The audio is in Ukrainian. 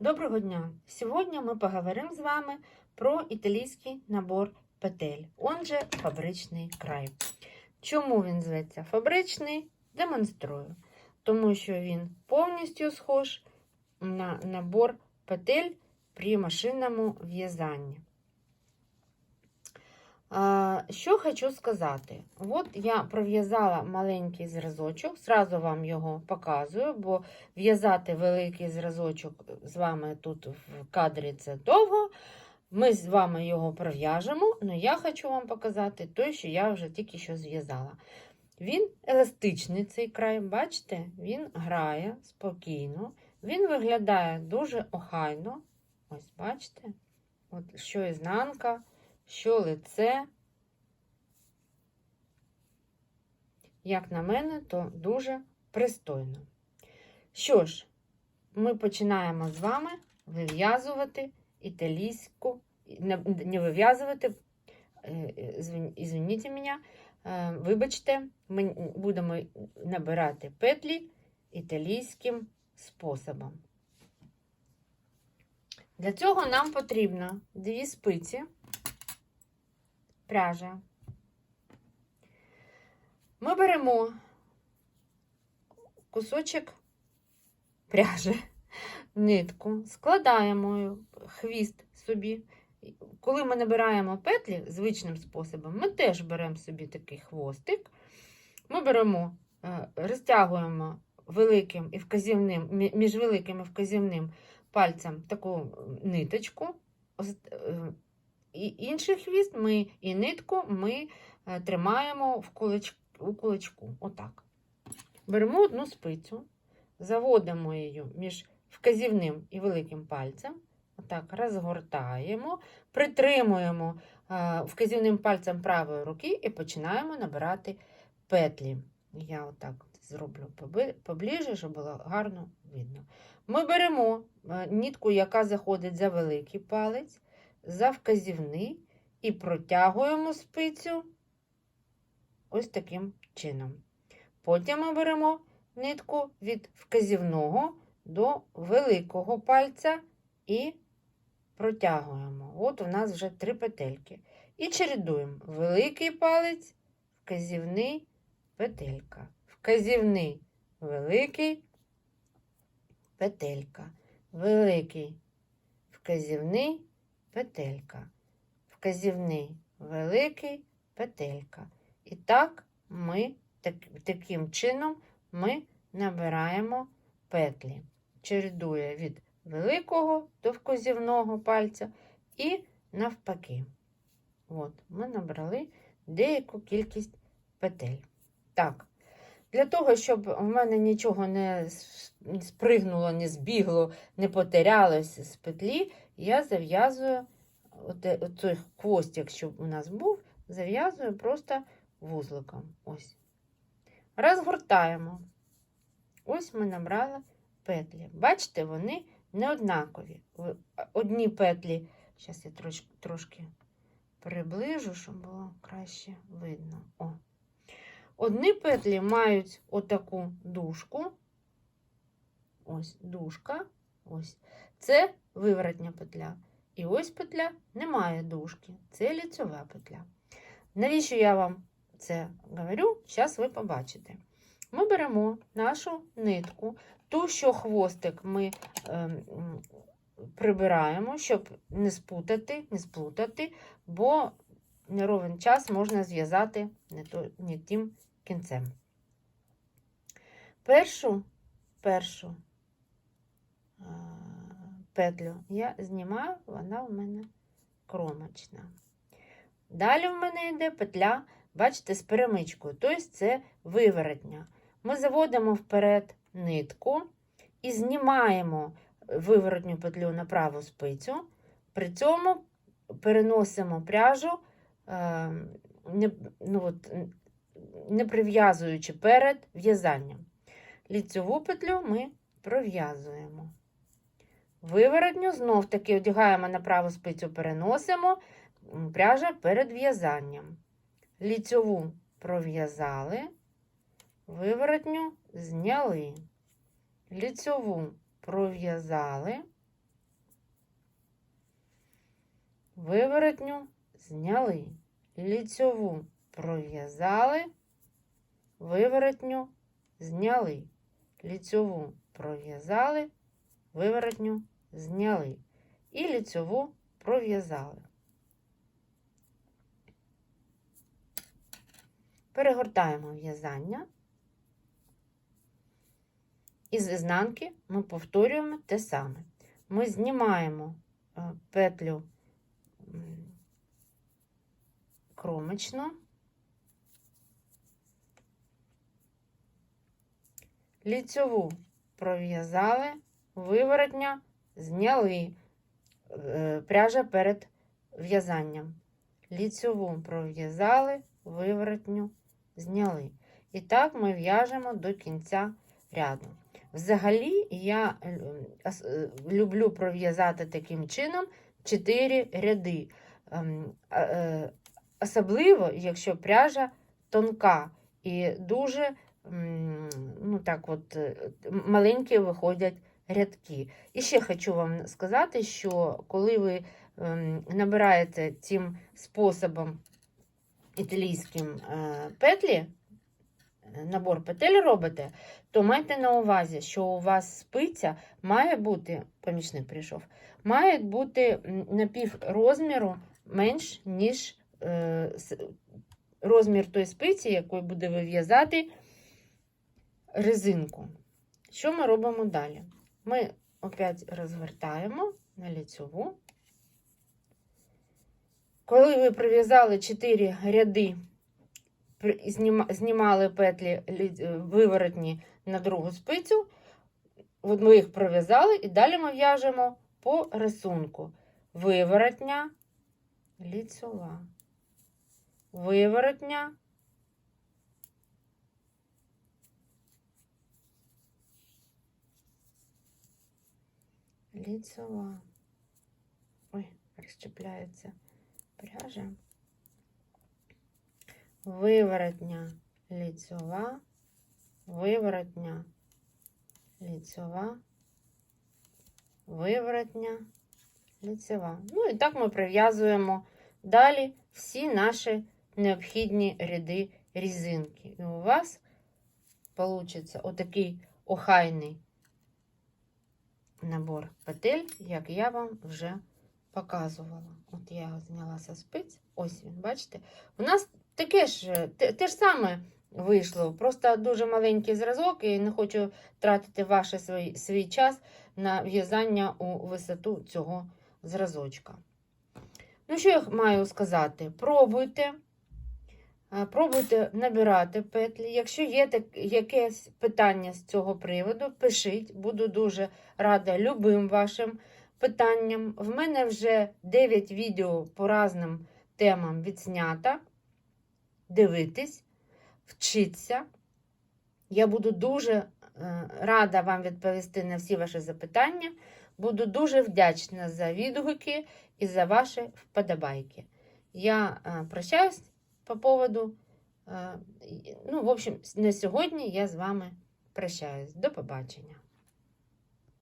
Доброго дня! Сьогодні ми поговоримо з вами про італійський набор петель, он фабричний край. Чому він зветься фабричний? Демонструю. Тому що він повністю схож на набор петель при машинному в'язанні. Що хочу сказати. От я пров'язала маленький зразочок, зразу вам його показую, бо в'язати великий зразочок з вами тут в кадрі це довго. Ми з вами його пров'яжемо, але я хочу вам показати той, що я вже тільки що зв'язала. Він еластичний цей край, бачите? Він грає спокійно, він виглядає дуже охайно. Ось, бачите? От що ізнанка, що лице. Як на мене, то дуже пристойно. Що ж, ми починаємо з вами вив'язувати італійську, не, вив'язувати, ізвиніть мене, е, вибачте, ми будемо набирати петлі італійським способом. Для цього нам потрібно дві спиці, пряжа. Ми беремо кусочок пряжі, нитку, складаємо хвіст собі. Коли ми набираємо петлі звичним способом, ми теж беремо собі такий хвостик. Ми беремо, розтягуємо великим і вказівним, між великим і вказівним пальцем таку ниточку. І інший хвіст ми і нитку ми тримаємо в кулачку, у кулачку. Отак. Беремо одну спицю, заводимо її між вказівним і великим пальцем. Отак, розгортаємо, притримуємо вказівним пальцем правої руки і починаємо набирати петлі. Я отак зроблю поближче, щоб було гарно видно. Ми беремо нитку, яка заходить за великий палець, за вказівний, і протягуємо спицю ось таким чином. Потім ми беремо нитку від вказівного до великого пальця і протягуємо. От у нас вже три петельки. І чередуємо великий палець, вказівний, петелька. Вказівний, великий, петелька. Великий, вказівний, петелька. Вказівний, великий, петелька. І так ми так, таким чином ми набираємо петлі. Чередує від великого до вказівного пальця і навпаки. От, ми набрали деяку кількість петель. Так, для того, щоб у мене нічого не спригнуло, не збігло, не потерялося з петлі, я зав'язую оцей хвостик, щоб у нас був, зав'язую просто вузликом. Ось. Розгортаємо. Ось ми набрали петлі. Бачите, вони не однакові. Одні петлі, зараз я трошки, трошки приближу, щоб було краще видно. О. Одні петлі мають отаку дужку. Ось дужка. Ось. Це виворотня петля. І ось петля не має дужки. Це ліцьова петля. Навіщо я вам це говорю? Зараз ви побачите. Ми беремо нашу нитку, ту, що хвостик ми е, прибираємо, щоб не спутати, не сплутати, бо не ровен час можна зв'язати не, не тим кінцем. Першу, першу петлю я знімаю, вона у мене кромочна. Далі в мене йде петля, бачите, з перемичкою, тобто це виворотня. Ми заводимо вперед нитку і знімаємо виворотню петлю на праву спицю, при цьому переносимо пряжу, не, ну от, не прив'язуючи перед в'язанням. Ліцеву петлю ми пров'язуємо. Виворотню знов таки одягаємо на праву спицю, переносимо пряжа перед в'язанням. Ліцьову пров'язали, виворотню зняли. Ліцьову пров'язали, виворотню зняли. Ліцьову пров'язали, виворотню зняли. Ліцьову пров'язали, виворотню зняли. І ліцьову пров'язали. Перегортаємо в'язання. Із ізнанки ми повторюємо те саме. Ми знімаємо е, петлю м, кромочну, ліцьову пров'язали, виворотня зняли е, пряжа перед в'язанням. Ліцьову пров'язали, виворотню зняли. І так ми в'яжемо до кінця ряду. Взагалі, я е, е, люблю пров'язати таким чином 4 ряди. Ем, Особливо, якщо пряжа тонка і дуже ну, так от, маленькі виходять рядки. І ще хочу вам сказати, що коли ви ем, набираєте цим способом італійським е, петлі, е, набор петель робите, то майте на увазі, що у вас спиця має бути, помічник прийшов, має бути на розміру менш, ніж е, розмір тої спиці, якою буде вив'язати резинку. Що ми робимо далі? Ми опять розвертаємо на ліцеву. Коли ви прив'язали 4 ряди, знімали петлі е, виворотні на другу спицю, ми їх пров'язали і далі ми в'яжемо по рисунку. Виворотня, ліцева. Виворотня, ліцева. Ой, розчепляється пряжа. Виворотня, ліцева, виворотня, ліцева, виворотня, ліцева. Ну і так ми прив'язуємо далі всі наші необхідні ряди різинки. І у вас вийде отакий охайний набор петель, як я вам вже показувала. От я його зняла со спиць. Ось він, бачите? У нас таке ж, те, те ж саме вийшло, просто дуже маленький зразок, і не хочу тратити ваш свій, свій час на в'язання у висоту цього зразочка. Ну, що я маю сказати? Пробуйте. Пробуйте набирати петлі. Якщо є так, якесь питання з цього приводу, пишіть. Буду дуже рада любим вашим питанням. В мене вже 9 відео по різним темам відснято. Дивитись, вчитися. Я буду дуже е, рада вам відповісти на всі ваші запитання. Буду дуже вдячна за відгуки і за ваші вподобайки. Я е, прощаюсь по поводу. е, Ну, в общем, на сьогодні я з вами прощаюсь. До побачення.